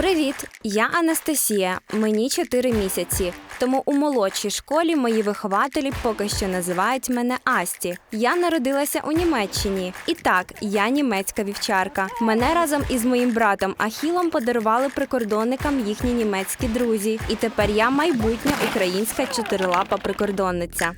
Привіт! Я Анастасія. Мені 4 місяці. Тому у молодшій школі мої вихователі поки що називають мене Асті. Я народилася у Німеччині. І так, я німецька вівчарка. Мене разом із моїм братом Ахілом подарували прикордонникам їхні німецькі друзі. І тепер я майбутня українська чотирилапа прикордонниця.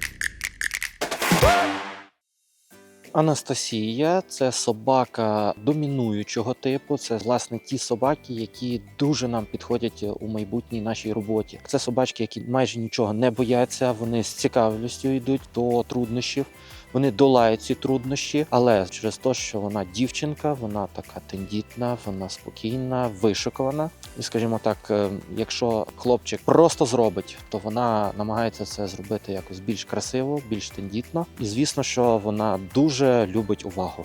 Анастасія це собака домінуючого типу. Це власне ті собаки, які дуже нам підходять у майбутній нашій роботі. Це собачки, які майже нічого не бояться. Вони з цікавістю йдуть до труднощів. Вони долають ці труднощі, але через те, що вона дівчинка, вона така тендітна, вона спокійна, вишикувана. І скажімо так, е, якщо хлопчик просто зробить, то вона намагається це зробити якось більш красиво, більш тендітно. І звісно, що вона дуже любить увагу.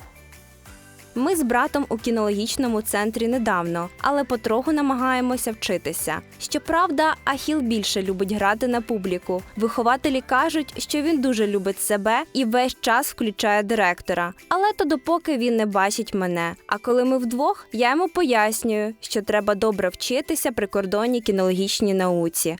Ми з братом у кінологічному центрі недавно, але потроху намагаємося вчитися. Щоправда, Ахіл більше любить грати на публіку. Вихователі кажуть, що він дуже любить себе і весь час включає директора. Але то допоки він не бачить мене. А коли ми вдвох, я йому пояснюю, що треба добре вчитися при кордоні кінологічній науці.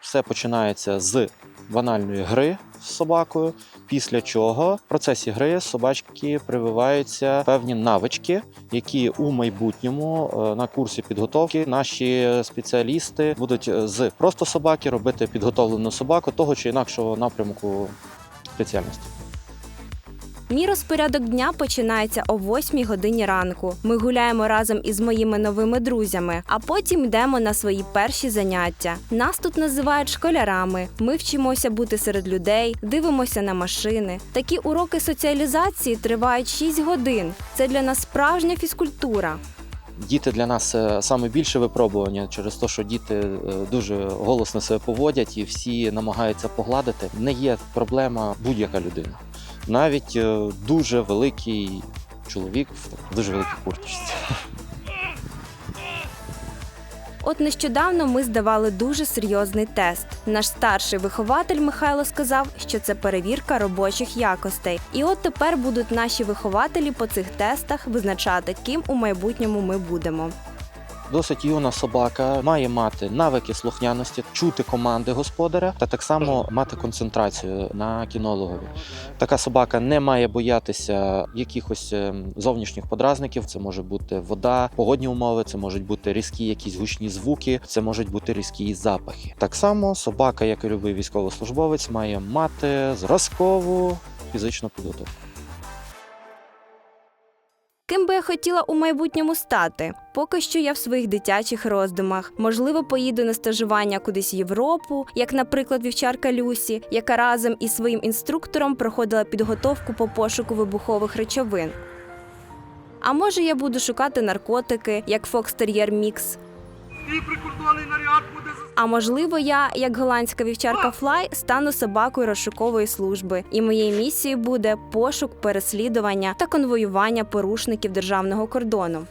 Все починається з банальної гри з собакою. Після чого в процесі гри собачки прививаються певні навички, які у майбутньому е, на курсі підготовки наші спеціалісти будуть е, з просто собаки робити підготовлену собаку того чи інакшого напрямку спеціальності. Мій розпорядок дня починається о 8 годині ранку. Ми гуляємо разом із моїми новими друзями, а потім йдемо на свої перші заняття. Нас тут називають школярами. Ми вчимося бути серед людей, дивимося на машини. Такі уроки соціалізації тривають 6 годин. Це для нас справжня фізкультура. Діти для нас е, саме більше випробування через те, що діти е, дуже голосно себе поводять і всі намагаються погладити. Не є проблема будь-яка людина. Навіть е, дуже великий чоловік в дуже великій курточці. От нещодавно ми здавали дуже серйозний тест. Наш старший вихователь Михайло сказав, що це перевірка робочих якостей. І от тепер будуть наші вихователі по цих тестах визначати, ким у майбутньому ми будемо. Досить юна собака має мати навики слухняності, чути команди господаря та так само мати концентрацію на кінологові. Така собака не має боятися якихось ем, зовнішніх подразників. Це може бути вода, погодні умови, це можуть бути різкі якісь гучні звуки, це можуть бути різкі запахи. Так само собака, як і любий військовослужбовець, має мати зразкову фізичну підготовку. Я хотіла у майбутньому стати? Поки що я в своїх дитячих роздумах. Можливо, поїду на стажування кудись в Європу, як, наприклад, вівчарка Люсі, яка разом із своїм інструктором проходила підготовку по пошуку вибухових речовин. А може, я буду шукати наркотики, як фокстер'єр Мікс. Твій прикордонний наряд буде А можливо, я, як голландська вівчарка Флай, стану собакою розшукової служби, і моєю місією буде пошук, переслідування та конвоювання порушників державного кордону.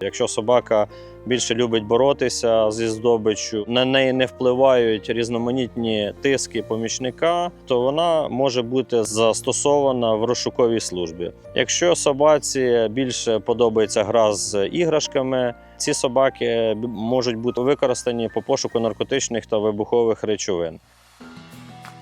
Якщо собака більше любить боротися зі здобиччю, на неї не впливають різноманітні тиски помічника, то вона може бути застосована в розшуковій службі. Якщо собаці більше подобається гра з іграшками, ці собаки можуть бути використані по пошуку наркотичних та вибухових речовин.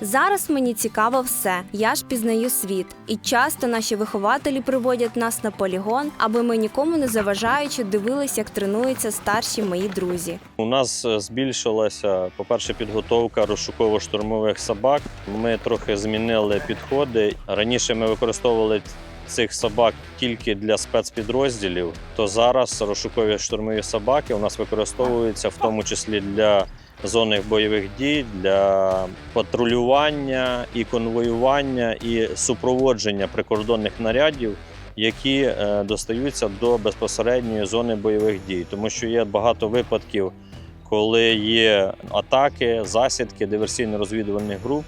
Зараз мені цікаво все. Я ж пізнаю світ, і часто наші вихователі приводять нас на полігон, аби ми нікому не заважаючи дивились, як тренуються старші мої друзі. У нас е, збільшилася, по-перше, підготовка розшуково-штурмових собак. Ми трохи змінили підходи. Раніше ми використовували цих собак тільки для спецпідрозділів. То зараз розшукові штурмові собаки у нас використовуються в тому числі для зонних бойових дій, для патрулювання і конвоювання і супроводження прикордонних нарядів які е, достаються до безпосередньої зони бойових дій, тому що є багато випадків, коли є атаки, засідки диверсійно-розвідувальних груп.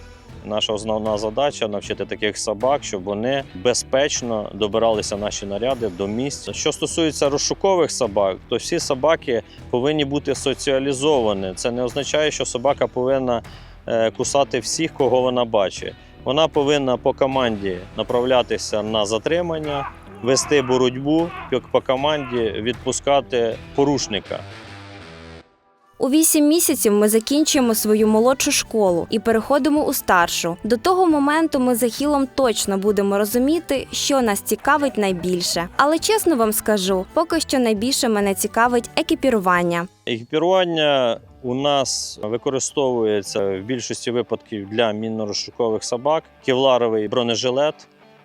Наша основна задача навчити таких собак, щоб вони безпечно добиралися наші наряди до місць. Що стосується розшукових собак, то всі собаки повинні бути соціалізовані. Це не означає, що собака повинна е, кусати всіх, кого вона бачить. Вона повинна по команді направлятися на затримання, вести боротьбу як по команді, відпускати порушника. У вісім місяців ми закінчуємо свою молодшу школу і переходимо у старшу. До того моменту ми з Ахілом точно будемо розуміти, що нас цікавить найбільше. Але чесно вам скажу, поки що найбільше мене цікавить екіпірування. Екіпірування у нас використовується в більшості випадків для мінно-розшукових собак. Кевларовий бронежилет.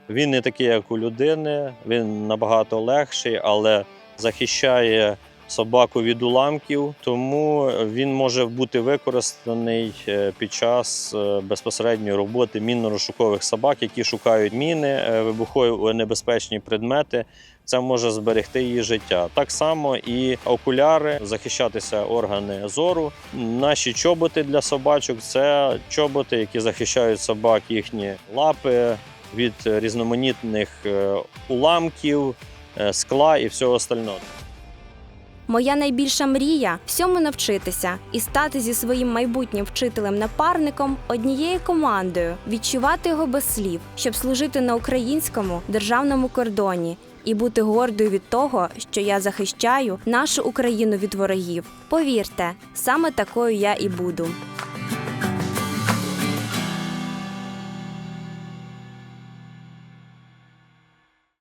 Він не такий, як у людини, він набагато легший, але захищає собаку від уламків, тому він може бути використаний е, під час е, безпосередньої роботи мінно-розшукових собак, які шукають міни, е, вибухові небезпечні предмети це може зберегти її життя. Так само і окуляри, захищатися органи зору. Наші чоботи для собачок це чоботи, які захищають собак їхні лапи від різноманітних уламків, скла і всього остального. Моя найбільша мрія всьому навчитися і стати зі своїм майбутнім вчителем-напарником однією командою, відчувати його без слів, щоб служити на українському державному кордоні і бути гордою від того, що я захищаю нашу Україну від ворогів. Повірте, саме такою я і буду.